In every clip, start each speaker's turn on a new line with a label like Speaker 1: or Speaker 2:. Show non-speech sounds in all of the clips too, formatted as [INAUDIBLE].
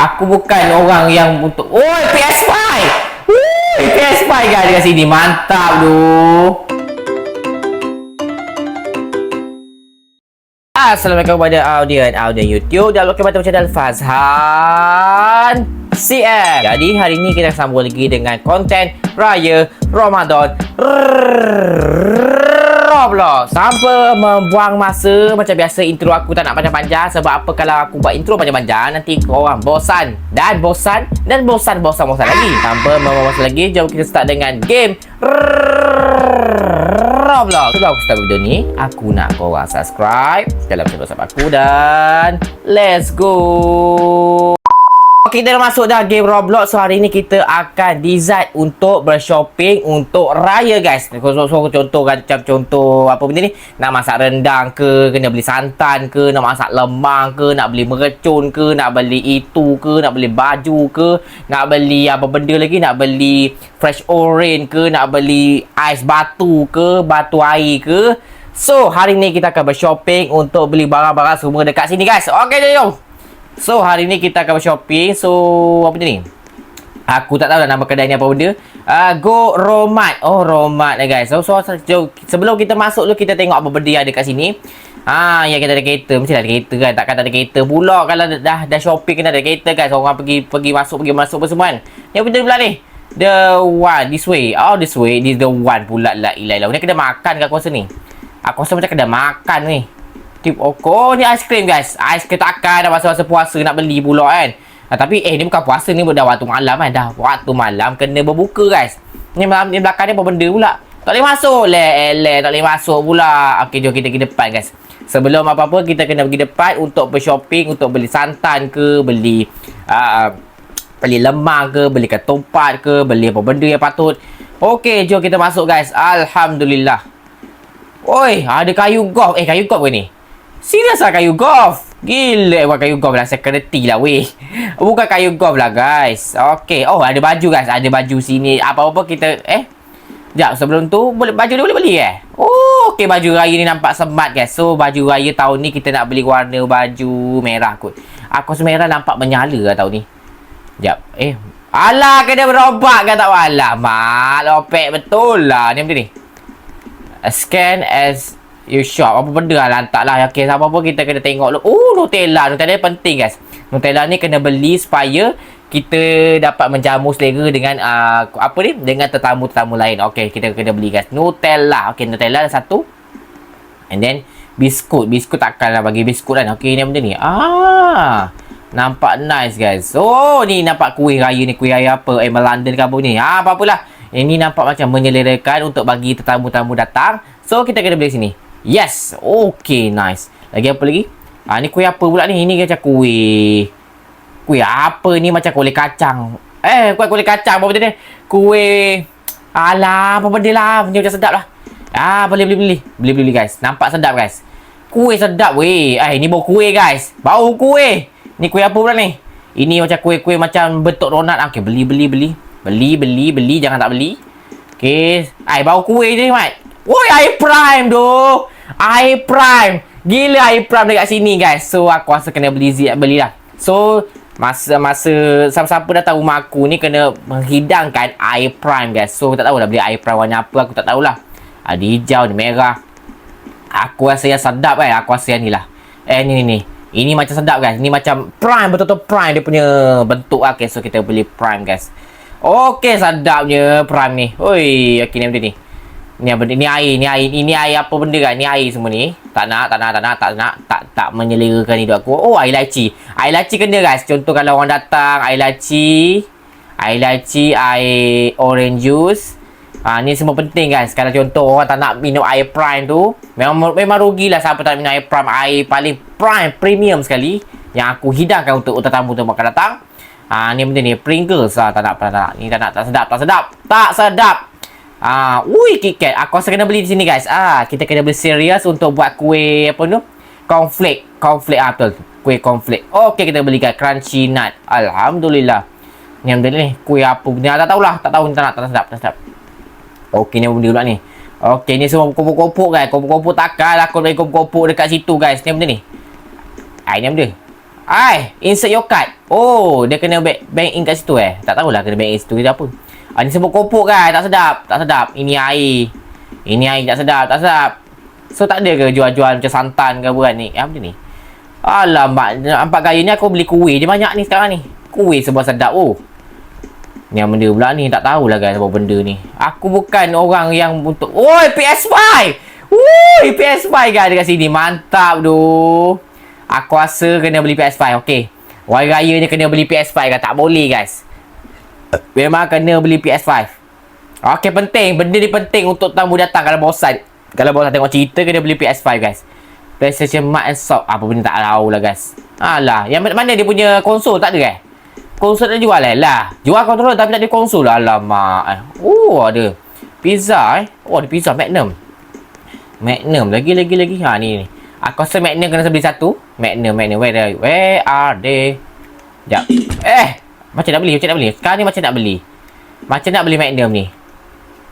Speaker 1: Aku bukan orang yang untuk Oi PS5 Oi PS5 guys dekat sini? Mantap tu Assalamualaikum kepada audien audien YouTube dan welcome back to channel Fazhan CM. Jadi hari ni kita sambung lagi dengan konten Raya Ramadan Roblox. Sampai membuang masa macam biasa intro aku tak nak panjang-panjang sebab apa kalau aku buat intro panjang-panjang nanti korang bosan dan bosan dan bosan bosan bosan lagi. Tanpa membuang masa lagi jom kita start dengan game Roblox. Sebelum aku start video ni, aku nak korang subscribe dalam channel subscribe aku dan let's go. Okay, kita dah masuk dah game Roblox. So, hari ni kita akan design untuk bershopping untuk raya, guys. So, so, contoh kan, macam contoh apa benda ni. Nak masak rendang ke, kena beli santan ke, nak masak lemang ke, nak beli mercun ke, nak beli itu ke, nak beli baju ke, nak beli apa benda lagi, nak beli fresh orange ke, nak beli ais batu ke, batu air ke. So, hari ni kita akan bershopping untuk beli barang-barang semua dekat sini, guys. Okay, jom, jom. So hari ni kita akan shopping. So apa ni? Aku tak tahu lah nama kedai ni apa benda. Uh, Go Romat. Oh Romat lah guys. So, so, so sebelum kita masuk tu Kita tengok apa benda yang ada kat sini. Ha, ya kita ada kereta. Mesti ada kereta kan? Takkan tak ada kereta pula. Kalau dah dah shopping kena ada kereta so, Orang pergi pergi masuk Pergi masuk apa semua kan? Yang benda pula ni? The one This way. Oh this way. This the one pula. Lah Ilah ilah Ni kena makan ke aku rasa ni? Aku rasa macam kena makan ni Tip Oko ni aiskrim guys. Aiskrim takkan dah masa-masa puasa nak beli pula kan. Ha, tapi eh ni bukan puasa ni dah waktu malam kan. Dah waktu malam kena berbuka guys. Ni malam ni belakang ni apa benda pula? Tak boleh masuk. Le le tak boleh masuk pula. Okey jom kita pergi depan guys. Sebelum apa-apa kita kena pergi depan untuk bershopping untuk beli santan ke, beli uh, beli lemang ke, beli ketumpat ke, beli apa benda yang patut. Okey, jom kita masuk guys. Alhamdulillah. Oi, ada kayu golf. Eh, kayu golf ke ni? Serius lah kayu golf? Gila bukan kayu golf lah. Security lah weh. Bukan kayu golf lah guys. Okay. Oh ada baju guys. Ada baju sini. Apa-apa kita... Eh? Sekejap. Sebelum tu boleh baju ni boleh beli eh? Oh okay. Baju raya ni nampak smart guys. So baju raya tahun ni kita nak beli warna baju merah kot. Aku rasa merah nampak menyala lah tahun ni. Sekejap. Eh. Alah kena berobat kan tak walah. Mak. Lopek betul lah. Ni macam ni. Scan as You shop Apa benda lah Lantak lah. Okay apa pun kita kena tengok Oh Nutella. Nutella penting guys. Nutella ni kena beli Supaya Kita dapat menjamu selera Dengan uh, Apa ni? Dengan tetamu-tetamu lain. Okay kita kena beli guys. Nutella. Okay Nutella ada satu. And then Biskut. Biskut takkan lah bagi biskut kan. Okay ni benda ni? Ah Nampak nice guys. Oh ni nampak kuih raya ni. Kuih raya apa? Eh London ke apa ni? Ah apa-apalah Ini nampak macam menyelerakan Untuk bagi tetamu-tetamu datang. So kita kena beli sini Yes. Okay, nice. Lagi apa lagi? Ah, ni kuih apa pula ni? Ini macam kuih. Kuih apa ni? Macam kuih kacang. Eh, kuih kuih kacang. Apa benda ni? Kuih. Alah, apa benda lah. Benda macam sedap lah. Ah, boleh beli beli. Beli beli guys. Nampak sedap guys. Kuih sedap weh. Eh, ni bau kuih guys. Bau kuih. Ni kuih apa pula ni? Ini macam kuih-kuih macam bentuk donat. Okay, beli beli beli. Beli beli beli. Jangan tak beli. Okay. Ai, bau kuih je, Mat. Woi, iPrime tu. iPrime. Gila iPrime dekat sini guys. So aku rasa kena beli beli belilah. So masa-masa siapa-siapa datang rumah aku ni kena menghidangkan iPrime guys. So tak tahu dah beli iPrime warna apa aku tak tahulah. Ada hijau, ada merah. Aku rasa yang sedap kan. Aku rasa yang ni lah. Eh ni ni ni. Ini macam sedap guys. Ini macam prime betul-betul prime dia punya bentuk lah. Okay, so kita beli prime guys. Okay, sedapnya prime ni. Oi, okay ni benda ni. Ni apa ni air, ni air, ini air apa benda kan? Ni air semua ni. Tak nak, tak nak, tak nak, tak nak, tak tak menyelerakan hidup aku. Oh, air laci. Air laci kena guys. Contoh kalau orang datang, air laci, air laci, air orange juice. Ha, ni semua penting guys. Kalau contoh orang tak nak minum air prime tu, memang memang rugilah siapa tak minum air prime. Air paling prime, premium sekali. Yang aku hidangkan untuk tetamu tu akan datang. Ha, ni benda ni, Pringles lah. Tak nak, tak nak. Ni tak nak, tak sedap, tak sedap. Tak sedap. Ah, ui KitKat. Aku rasa kena beli di sini guys. Ah, kita kena beli serius untuk buat kuih apa tu? Cornflake. Cornflake ah betul. Kuih cornflake. Okey kita beli guys crunchy nut. Alhamdulillah. Ni benda ni kuih apa ni? Tak tahulah. Tak tahu tak nak tak sedap, tak sedap. Okey ni benda pula ni. Okey ni semua kopuk-kopuk guys. Kopuk-kopuk takkan lah aku bagi kopuk-kopuk dekat situ guys. Ni benda ni. Ah, ni benda. Ai, insert your card. Oh, dia kena bank, bank in kat situ eh. Tak tahulah kena bank in situ dia apa. Ah, ni sebut kopuk kan? Tak sedap. Tak sedap. Ini air. Ini air tak sedap. Tak sedap. So, tak ada ke jual-jual macam santan ke apa kan ni? Apa ni? Alamak, nampak gaya ni aku beli kuih je banyak ni sekarang ni. Kuih sebuah sedap oh. Ni yang benda pula ni, tak tahulah guys apa benda ni. Aku bukan orang yang untuk... Oi, PS5! Woi, PS5 guys dekat sini. Mantap tu. Aku rasa kena beli PS5. Okey. Wai raya ni kena beli PS5 kan. Tak boleh guys. Memang kena beli PS5. Okey, penting. Benda ni penting untuk tamu datang kalau bosan. Kalau bosan tengok cerita, kena beli PS5 guys. PlayStation Mat and Sock. Apa benda tak tahu lah guys. Alah. Yang mana dia punya konsol tak ada eh? Konsol tak jual eh? Lah. Jual kontrol tapi tak ada konsol. Alamak. Eh. Oh, ada. Pizza eh. Oh, ada pizza Magnum. Magnum. Lagi, lagi, lagi. Ha, ni, ni. Aku rasa Magnum kena beli satu. Magnum, Magnum. Where, are, where are they? Sekejap. Eh! Macam nak beli, macam nak beli. Sekarang ni macam nak beli. Macam nak beli Magnum ni.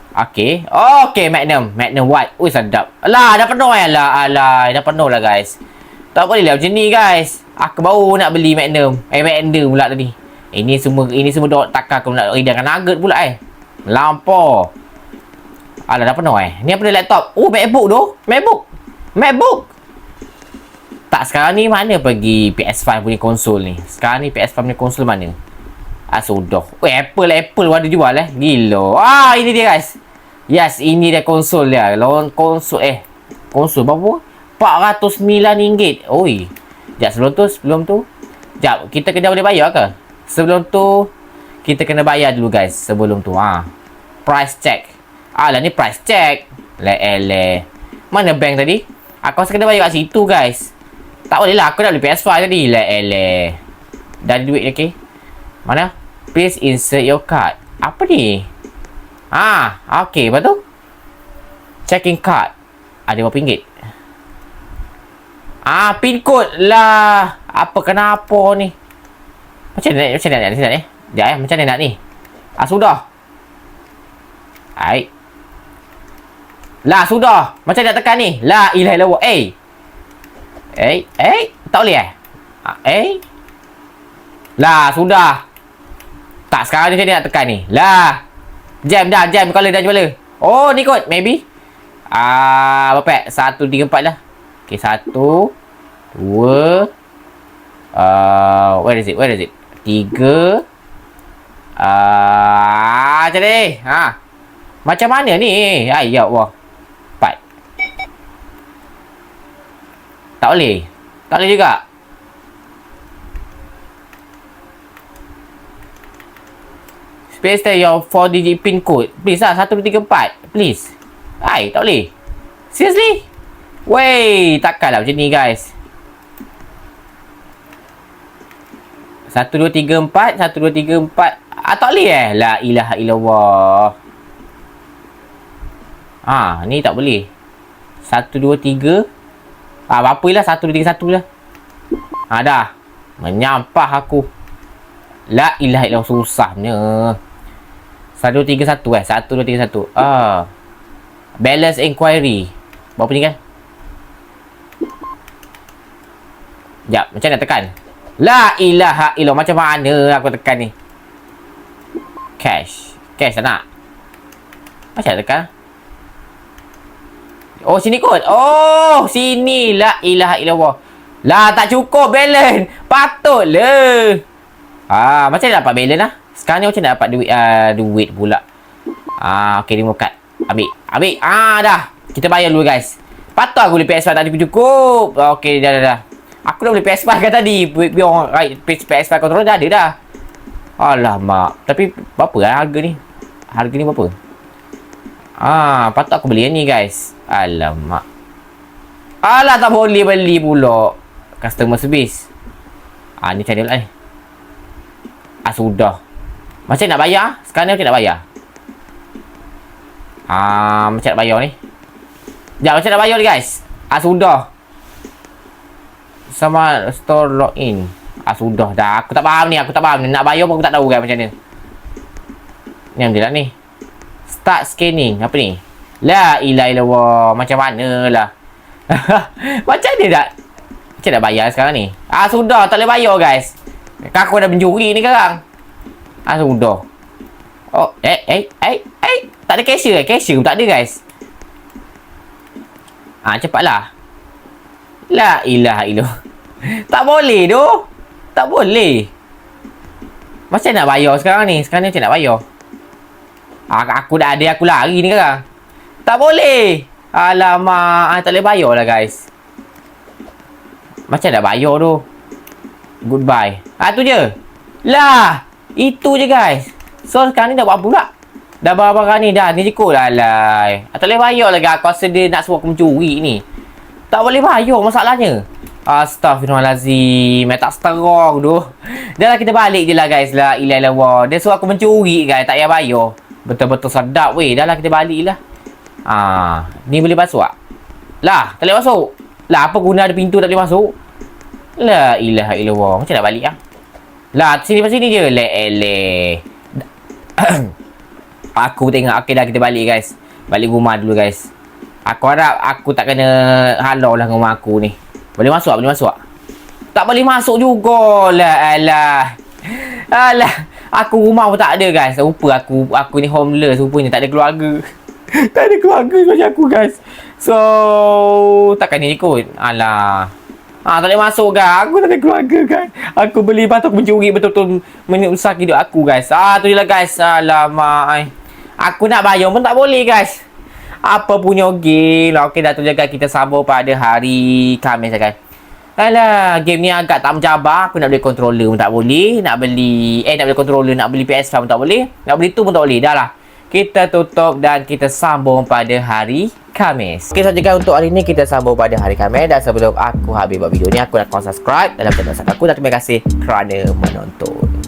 Speaker 1: Okay. Oh, okay, Magnum. Magnum white. Ui, sedap. Alah, dah penuh eh. Alah, alah. Dah penuh lah, guys. Tak boleh lah macam ni, guys. Aku baru nak beli Magnum. Eh, Magnum pula tadi. Ini semua ini semua dok takar aku nak hidangkan nugget pula eh. Lampau. Alah dah penuh eh. Ni apa dia laptop? Oh MacBook tu. MacBook. MacBook. Tak sekarang ni mana pergi PS5 punya konsol ni? Sekarang ni PS5 punya konsol mana? Ah sudah. Oh Apple Apple ada jual eh. Gila. Ah ini dia guys. Yes, ini dia konsol dia. Lawan konsol eh. Konsol berapa? RM409. Oi. Sekejap sebelum tu, sebelum tu. Sekejap, kita kena boleh bayar ke? Sebelum tu kita kena bayar dulu guys sebelum tu ha. Price check. Alah ni price check. Le ele. Mana bank tadi? Aku rasa kena bayar kat situ guys. Tak boleh lah aku dah beli PS5 tadi. Le ele. Dah ada duit okey. Mana? Please insert your card. Apa ni? Ah, okey, betul. Checking card. Ada berapa ringgit? Ah, pin code lah. Apa kenapa ni? Macam mana macam mana nak ni? Sekejap eh, macam mana nak ni? Ah sudah. Ai. Lah sudah. Macam nak tekan ni? La ilaha illallah. Eh. Eh, eh, tak boleh eh? Ah, eh. Lah sudah. Tak sekarang ni macam nak tekan ni? Lah. Jam dah, jam color dah jumpa. Oh, ni kot, maybe. Ah, berapa? Satu, tiga, empat lah. Okay, satu, dua, uh, where is it? Where is it? Tiga. Ah, macam ni. Ha. Macam mana ni? Ay, ya Allah. Empat. Tak boleh. Tak boleh juga. Space there your 4 digit pin code. Please lah. 1, 2, 3, 4. Please. Ay, tak boleh. Seriously? Wey, takkanlah macam ni guys. Satu, dua, tiga, empat. Satu, dua, tiga, empat. Ah, tak boleh eh? La ilaha illallah. Ha, ni tak boleh. Satu, dua, tiga. Ah, apa lah. Satu, dua, tiga, satu lah. Ha, dah. Menyampah aku. La ilaha illallah susahnya. Satu, tiga, satu eh. Satu, dua, tiga, satu. Ah. Balance inquiry. Berapa ni kan? Sekejap, macam nak tekan? La ilaha illallah. Macam mana aku tekan ni? Cash. Cash tak nak? Macam tekan? Oh, sini kot. Oh, sini. La ilaha illallah. Lah, tak cukup balance. Patutlah. Ah, macam mana dapat balance lah? Sekarang ni macam mana dapat duit, uh, duit pula? Ah, okay, remove card. Ambil. Ambil. Ah, dah. Kita bayar dulu, guys. Patut aku beli PS5 tadi cukup. Okay, dah, dah, dah. Aku dah beli PS5 kan tadi. Biar right, PS5 controller dah ada dah. Alamak. Tapi berapa lah harga ni? Harga ni berapa? Ah, patut aku beli yang ni guys. Alamak. Alah tak boleh beli pula. Customer service. Ah, ni channel lah ni. Ah, sudah. Macam nak bayar? Sekarang ni macam nak bayar? Ah, macam nak bayar ni? Sekejap, macam nak bayar ni guys? Ah, sudah sama store login. Ah sudah dah. Aku tak faham ni. Aku tak faham ni. Nak bayar pun aku tak tahu kan macam ni. Ni yang lah ni. Start scanning. Apa ni? La ilaha illallah. Macam mana lah. [LAUGHS] macam ni tak? Macam nak bayar sekarang ni? Ah, sudah. Tak boleh bayar, guys. Kakak dah mencuri ni sekarang. Ah, sudah. Oh, eh, eh, eh, eh. Tak ada cashier eh? Cashier pun tak ada, guys. Ah, cepatlah. La ilaha illallah. [LAUGHS] Tak boleh tu. Tak boleh. Macam nak bayar sekarang ni? Sekarang ni macam nak bayar? Ah, aku dah ada, aku lari ni sekarang. Tak boleh. Alamak, ah, tak boleh bayar lah guys. Macam nak bayar tu? Goodbye. Ah, tu je. Lah, itu je guys. So, sekarang ni dah buat apa pula? Dah barang-barang ni dah. Ni kot lah. lah. Ah, tak boleh bayar lah guys. Aku rasa dia nak suruh aku mencuri ni. Tak boleh bayar masalahnya. Astaghfirullahalazim. Eh, tak strong tu. Dah lah kita balik je lah guys lah. Ilah wah. Dia suruh aku mencuri guys. Tak payah bayar. Betul-betul sedap weh. Dah lah kita balik lah. Ah, ni boleh masuk tak? Lah, tak boleh masuk. Lah, apa guna ada pintu tak boleh masuk? La ilaha illallah. Macam nak balik ah? Lah, sini pasal sini je. Le ele. [COUGHS] aku tengok. Okey dah kita balik guys. Balik rumah dulu guys. Aku harap aku tak kena halau lah rumah aku ni. Boleh masuk tak? Boleh masuk tak? Tak boleh masuk jugalah. Alah. Alah. Aku rumah pun tak ada guys. Rupa aku aku ni homeless rupanya tak ada keluarga. [LAUGHS] tak ada keluarga macam aku guys. So, takkan ni ikut. Alah. Ah, tak boleh masuk guys. Aku tak ada keluarga kan. Aku beli batuk mencuri betul-betul menyusah hidup aku guys. Ah, tu je lah guys. Alamak. Aku nak bayar pun tak boleh guys. Apa punya game lah. Okey dah tu guys. Kita sambung pada hari Khamis guys. Alah, game ni agak tak mencabar. Aku nak beli controller pun tak boleh. Nak beli... Eh, nak beli controller, nak beli PS5 pun tak boleh. Nak beli tu pun tak boleh. Dah lah. Kita tutup dan kita sambung pada hari Khamis. Okey, guys. Untuk hari ni, kita sambung pada hari Khamis. Dan sebelum aku habis buat video ni, aku nak kau subscribe dalam channel aku. Dan terima kasih kerana menonton.